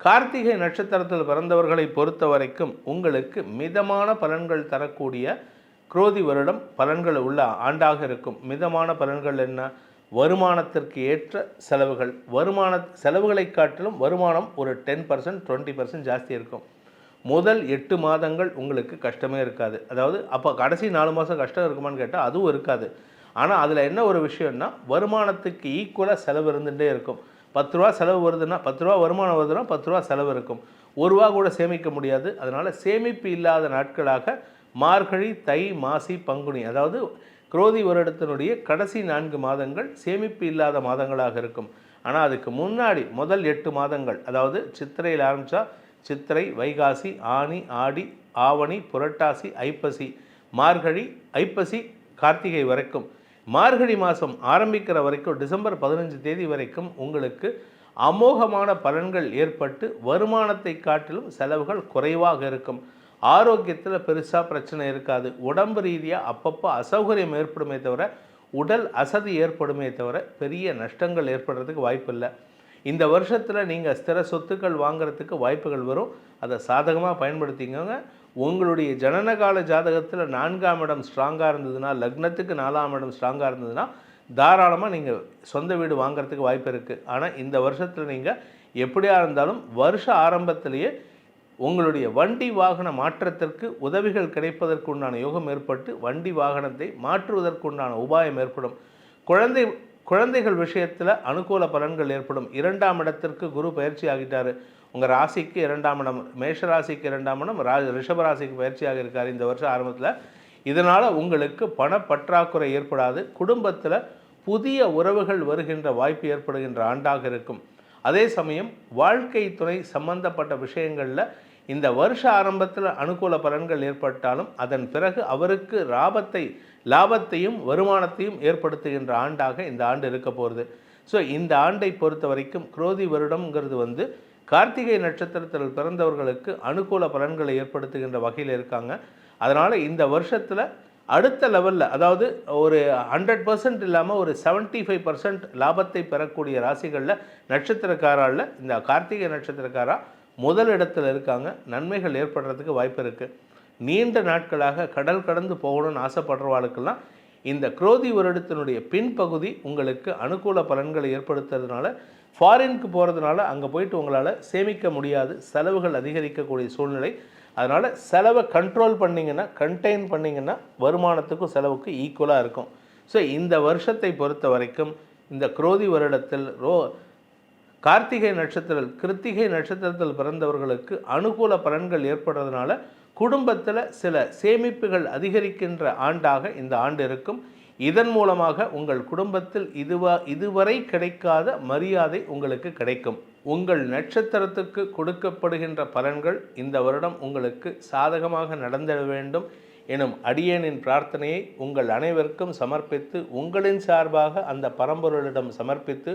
கார்த்திகை நட்சத்திரத்தில் பிறந்தவர்களை பொறுத்த வரைக்கும் உங்களுக்கு மிதமான பலன்கள் தரக்கூடிய குரோதி வருடம் பலன்கள் உள்ள ஆண்டாக இருக்கும். மிதமான பலன்கள் என்ன? வருமானத்திற்கு ஏற்ற செலவுகள். வருமான செலவுகளை காட்டிலும் வருமானம் ஒரு டென் பர்சன்ட் டுவெண்ட்டி பர்சன்ட் ஜாஸ்தி இருக்கும். முதல் எட்டு மாதங்கள் உங்களுக்கு கஷ்டமே இருக்காது. அதாவது அப்போ கடைசி நாலு மாதம் கஷ்டம் இருக்குமான்னு கேட்டால் அதுவும் இருக்காது. ஆனால் அதில் என்ன ஒரு விஷயம்னா வருமானத்துக்கு ஈக்குவலாக செலவு இருந்துகிட்டே இருக்கும். பத்து ரூபா செலவு வருதுன்னா பத்து ரூபா வருமானம் வருதுன்னா பத்து ரூபா செலவு இருக்கும். ஒரு ரூபா கூட சேமிக்க முடியாது. அதனால் சேமிப்பு இல்லாத நாட்களாக மார்கழி தை மாசி பங்குனி அதாவது குரோதி வருடத்தினுடைய கடைசி நான்கு மாதங்கள் சேமிப்பு இல்லாத மாதங்களாக இருக்கும். ஆனால் அதுக்கு முன்னாடி முதல் எட்டு மாதங்கள் அதாவது சித்திரையில் ஆரம்பித்தா சித்திரை வைகாசி ஆனி ஆடி ஆவணி புரட்டாசி ஐப்பசி மார்கழி ஐப்பசி கார்த்திகை வரைக்கும். மார்கழி மாதம் ஆரம்பிக்கிற வரைக்கும் டிசம்பர் பதினஞ்சு தேதி வரைக்கும் உங்களுக்கு அமோகமான பலன்கள் ஏற்பட்டு வருமானத்தை காட்டிலும் செலவுகள் குறைவாக இருக்கும். ஆரோக்கியத்தில் பெருசாக பிரச்சனை இருக்காது. உடம்பு ரீதியாக அப்பப்போ அசௌகரியம் ஏற்படுமே தவிர உடல் அசதி ஏற்படுமே தவிர பெரிய நஷ்டங்கள் ஏற்படுறதுக்கு வாய்ப்பில்லை இந்த வருஷத்தில் நீங்கள் ஸ்திர சொத்துக்கள் வாங்குறதுக்கு வாய்ப்புகள் வரும். அதை சாதகமாக பயன்படுத்திக்கோங்க. உங்களுடைய ஜனனகால ஜாதகத்தில் நான்காம் இடம் ஸ்ட்ராங்காக இருந்ததுன்னா லக்னத்துக்கு நாலாம் இடம் ஸ்ட்ராங்காக இருந்ததுன்னா தாராளமாக நீங்கள் சொந்த வீடு வாங்குறதுக்கு வாய்ப்பு இருக்குது ஆனால் இந்த வருஷத்தில் நீங்கள் எப்படியாக இருந்தாலும் வருஷ ஆரம்பத்திலேயே உங்களுடைய வண்டி வாகன மாற்றத்திற்கு உதவிகள் கிடைப்பதற்குண்டான யோகம் ஏற்பட்டு வண்டி வாகனத்தை மாற்றுவதற்குண்டான உபாயம் ஏற்படும். குழந்தை குழந்தைகள் விஷயத்தில் அனுகூல பலன்கள் ஏற்படும். இரண்டாம் இடத்திற்கு குரு பயிற்சி ஆகிட்டார். உங்கள் ராசிக்கு இரண்டாம் இடம் மேஷ ராசிக்கு இரண்டாம் இடம் ரா ரிஷபராசிக்கு பயிற்சியாக இருக்கார் இந்த வருஷம் ஆரம்பத்தில். இதனால் உங்களுக்கு பணப்பற்றாக்குறை ஏற்படாது. குடும்பத்தில் புதிய உறவுகள் வருகின்ற வாய்ப்பு ஏற்படுகின்ற ஆண்டாக இருக்கும். அதே சமயம் வாழ்க்கை துணை சம்பந்தப்பட்ட விஷயங்களில் இந்த வருஷ ஆரம்பத்தில் அனுகூல பலன்கள் ஏற்பட்டாலும் அதன் பிறகு அவருக்கு லாபத்தை லாபத்தையும் வருமானத்தையும் ஏற்படுத்துகின்ற ஆண்டாக இந்த ஆண்டு இருக்க போகிறது ஸோ இந்த ஆண்டை பொறுத்த வரைக்கும் குரோதி வருடம்ங்கிறது வந்து கார்த்திகை நட்சத்திரத்தில் பிறந்தவர்களுக்கு அனுகூல பலன்களை ஏற்படுத்துகின்ற வகையில் இருக்காங்க. அதனால் இந்த வருஷத்தில் அடுத்த லெவலில் அதாவது ஒரு ஹண்ட்ரட் பர்சன்ட் இல்லாமல் ஒரு செவன்ட்டி ஃபைவ் பர்சன்ட் லாபத்தை பெறக்கூடிய ராசிகளில் நட்சத்திரக்காரால் இந்த கார்த்திகை நட்சத்திரக்காரா முதல் இடத்துல இருக்காங்க. நன்மைகள் ஏற்படுறதுக்கு வாய்ப்பு இருக்குது நீண்ட நாட்களாக கடல் கடந்து போகணும்னு ஆசைப்படுறவாளுக்கெல்லாம் இந்த குரோதி வருடத்தினுடைய பின்பகுதி உங்களுக்கு அனுகூல பலன்களை ஏற்படுத்துறதுனால ஃபாரினுக்கு போகிறதுனால அங்கே போயிட்டு உங்களால் சேமிக்க முடியாது. செலவுகள் அதிகரிக்கக்கூடிய சூழ்நிலை. அதனால் செலவை கண்ட்ரோல் பண்ணிங்கன்னா கண்டெயின் பண்ணிங்கன்னா வருமானத்துக்கும் செலவுக்கும் ஈக்குவலாக இருக்கும். ஸோ இந்த வருஷத்தை பொறுத்த வரைக்கும் இந்த குரோதி வருடத்தில் ரோ கார்த்திகை நட்சத்திரம் கிருத்திகை நட்சத்திரத்தில் பிறந்தவர்களுக்கு அனுகூல பலன்கள் ஏற்படுறதுனால குடும்பத்தில் சில சேமிப்புகள் அதிகரிக்கின்ற ஆண்டாக இந்த ஆண்டு இருக்கும். இதன் மூலமாக உங்கள் குடும்பத்தில் இதுவா இதுவரை கிடைக்காத மரியாதை உங்களுக்கு கிடைக்கும். உங்கள் நட்சத்திரத்துக்கு கொடுக்கப்படுகின்ற பலன்கள் இந்த வருடம் உங்களுக்கு சாதகமாக நடந்திட வேண்டும் எனும் அடியேனின் பிரார்த்தனையை உங்கள் அனைவருக்கும் சமர்ப்பித்து உங்களின் சார்பாக அந்த பரம்பொருளிடம் சமர்ப்பித்து